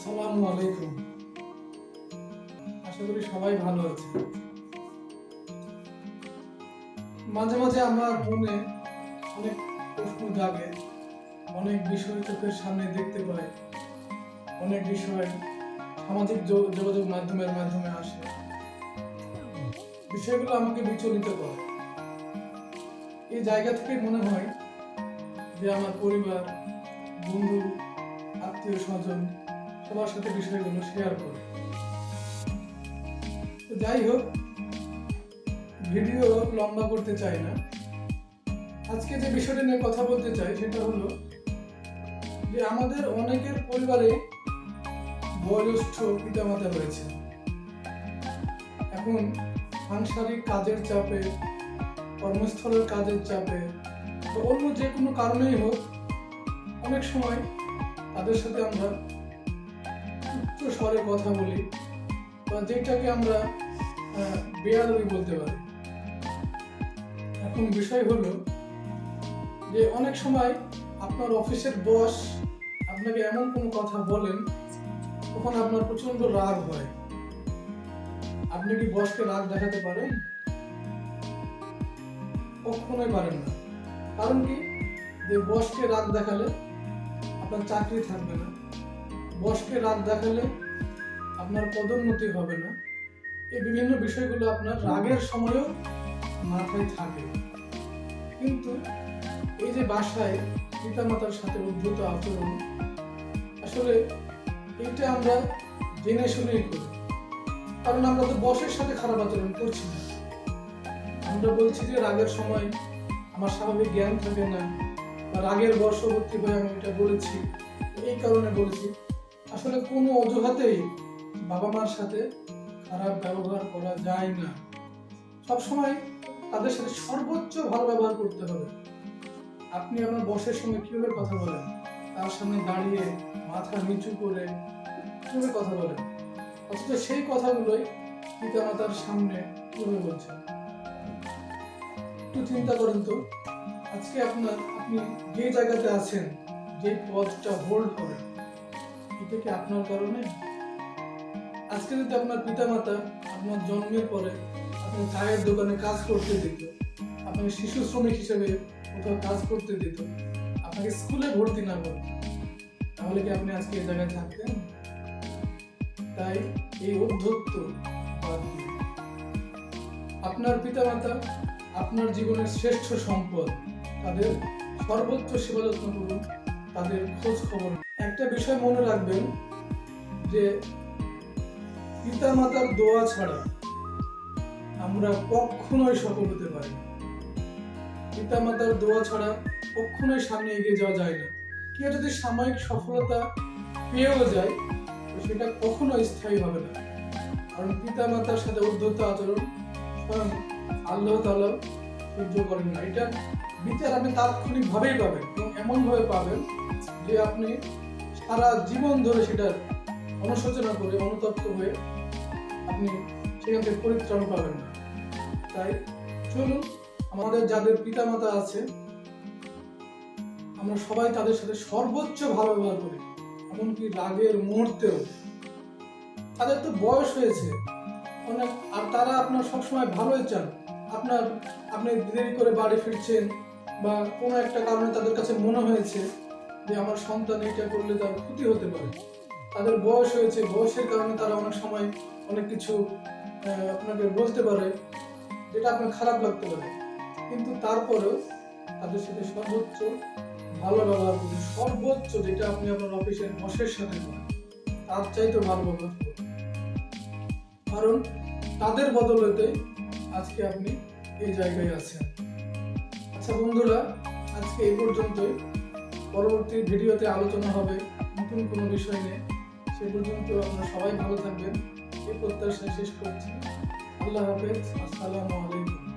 আসসালামু আলাইকুম। আশা করি সবাই ভালো আছে মাঝে মাঝে আমার মনে অনেক প্রশ্ন জাগে, অনেক বিষয় চোখের সামনে দেখতে পাই, অনেক বিষয় সামাজিক যোগাযোগ মাধ্যমের মাধ্যমে আসে। বিষয়গুলো আমাকে বিচলিত করে। এই জায়গা থেকে মনে হয় যে আমার পরিবার, বন্ধু আত্মীয় স্বজন সবার সাথে বিষয়গুলো শেয়ার করে। যাই হোক ভিডিও লম্বা করতে চাই না। আজকে যে বিষয়টা নিয়ে কথা বলতে চাই, সেটা হলো যে আমাদের অনেকের পরিবারে বয়োজ্যেষ্ঠ পিতামাতা রয়েছে। এখন সাংসারিক কাজের চাপে, কর্মস্থলের কাজের চাপে অন্য যে কোনো কারণেই হোক, অনেক সময় তাদের সাথে আমরা স্বরে কথা বলি, বা যেটাকে আমরা বেয়াদবি বলতে পারি। এখন বিষয় হলো যে অনেক সময় আপনার অফিসের বস আপনাকে এমন কোনো কথা বলেন, তখন আপনার প্রচণ্ড রাগ হয়। আপনি কি বসকে রাগ দেখাতে পারেন? কখনোই পারেন না। কারণ কি? যে বসকে রাগ দেখালে আপনার চাকরি থাকবে না। বসকে রাগ দেখালে আপনার পদোন্নতি হবে না। এই বিভিন্ন বিষয়গুলো আপনার রাগের সময়ও মাথায় থাকে। কিন্তু এই যে বাসায় পিতামাতার সাথে উদ্ধত আচরণ, আসলে এইটা আমরা জেনে শুনেই করি। কারণ আমরা তো বসের সাথে খারাপ আচরণ করছি না। আমরা বলছি যে রাগের সময় আমার স্বাভাবিক জ্ঞান থাকে না, বা রাগের বর্ষবর্তী হয়ে আমি এটা বলেছি, এই কারণে বলেছি। আসলে কোনো অজুহাতেই বাবা মার সাথে খারাপ ব্যবহার করা যায় না। সবসময় তাদের সাথে সর্বোচ্চ ভালো ব্যবহার করতে হবে। আপনি আপনার বসের সঙ্গে কীভাবে কথা বলেন? তার সামনে দাঁড়িয়ে মাথা নিচু করে কীভাবে কথা বলেন? অথচ সেই কথাগুলোই পিতামাতার সামনে কীভাবে বলছেন? একটু চিন্তা করেন তো। আজকে আপনার, আপনি যে জায়গাতে আছেন, যে পদটা হোল্ড করেন এটা কি আপনার কারণে আজকে যদি আপনার পিতামাতা আপনার জন্মের পরে আপনার চায়ের দোকানে কাজ করতে দিত, আপনাকে শিশু শ্রমিক হিসেবে কোথাও কাজ করতে দিত, আপনাকে স্কুলে ভর্তি না করত, তাহলে কি আপনি আজকে এই জায়গায় থাকতেন তাই এই অধ্যত্ত। আপনার পিতামাতা আপনার জীবনের শ্রেষ্ঠ সম্পদ, তাদের সর্বোচ্চ সেবা যত্ন করুন, তাদের খোঁজ খবর। একটা বিষয় মনে রাখবেন যে পিতা মাতার দোয়া ছাড়া আমরা কখনোই সফল হতে পারি পিতা মাতার দোয়া ছাড়া কখনোই সামনে এগিয়ে যাওয়া যায় না। কেউ যদি সাময়িক সফলতা পেয়েও যায়, তো সেটা কখনো স্থায়ী হবে না। কারণ পিতা মাতার সাথে উদ্ধত আচরণ স্বয়ং আল্লাহ তাআলা সহ্য করেন না। এটা বিচার আপনি তাৎক্ষণিক ভাবেই পাবেন এবং এমন ভাবে পাবেন যে আপনি সারা জীবন ধরে সেটার অনুশোচনা করে, অনুতপ্ত হয়ে আপনি সেখান থেকে পরিত্রাণ পাবেন না। তাই চলুন, আমাদের যাদের পিতামাতা আছে, আমরা সবাই তাদের সাথে সর্বোচ্চ ভালো ব্যবহার করি, এমনকি রাগের মুহূর্তেও। তাদের তো বয়স হয়েছে। অনেক, আর তারা আপনার সবসময় ভালোই চান। আপনার, আপনি দেরি করে বাড়ি ফিরছেন বা কোনো একটা কারণে তাদের কাছে মনে হয়েছে যে আমার সন্তান এটা করলে তার ক্ষতি হতে পারে। তাদের বয়স হয়েছে, বয়সের কারণে তারা অনেক সময় অনেক কিছু আপনাকে বলতে পারে যেটা আপনার খারাপ লাগতে পারে। কিন্তু তারপরেও তাদের সাথে সর্বোচ্চ ভালো ব্যবহার করুন সর্বোচ্চ যেটা আপনি আপনার অফিসের বসের সাথে করেন, তার চাইতে ভালো ব্যবহার করুন। কারণ তাদের বদলতে আজকে আপনি এই জায়গায় আছেন। আচ্ছা বন্ধুরা, আজকে এই পর্যন্তই। পরবর্তী ভিডিওতে আলোচনা হবে নতুন কোনো বিষয় নিয়ে। সে পর্যন্ত আপনারা সবাই ভালো থাকবেন। এই প্রত্যাশা শেষ করছি। আল্লাহ হাফেজ। আসসালামু আলাইকুম।